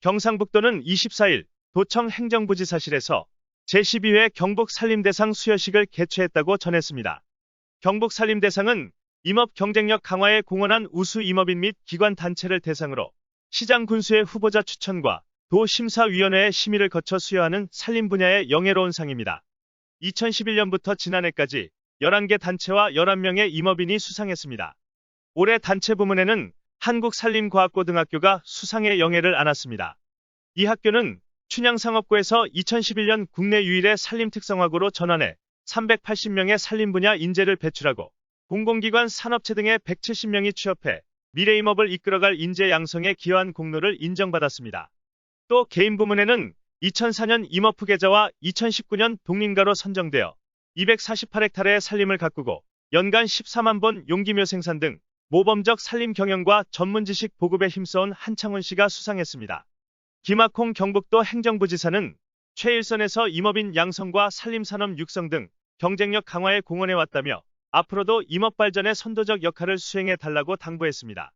경상북도는 24일 도청 행정부지사실에서 제12회 경북 산림대상 수여식을 개최했다고 전했습니다. 경북 산림대상은 임업 경쟁력 강화에 공헌한 우수 임업인 및 기관 단체를 대상으로 시장 군수의 후보자 추천과 도 심사위원회의 심의를 거쳐 수여하는 산림 분야의 영예로운 상입니다. 2011년부터 지난해까지 11개 단체와 11명의 임업인이 수상했습니다. 올해 단체 부문에는 한국산림과학고등학교가 수상의 영예를 안았습니다. 이 학교는 춘향상업구에서 2011년 국내 유일의 산림특성화고로 전환해 380명의 산림 분야 인재를 배출하고 공공기관 산업체 등의 170명이 취업해 미래임업을 이끌어갈 인재 양성에 기여한 공로를 인정받았습니다. 또 개인 부문에는 2004년 임업후 계좌와 2019년 독립가로 선정되어 248헥타르의 산림을 가꾸고 연간 14만 본 용기묘 생산 등 모범적 산림 경영과 전문 지식 보급에 힘써온 한창훈 씨가 수상했습니다. 김학홍 경북도 행정부지사는 최일선에서 임업인 양성과 산림산업 육성 등 경쟁력 강화에 공헌해왔다며 앞으로도 임업 발전에 선도적 역할을 수행해 달라고 당부했습니다.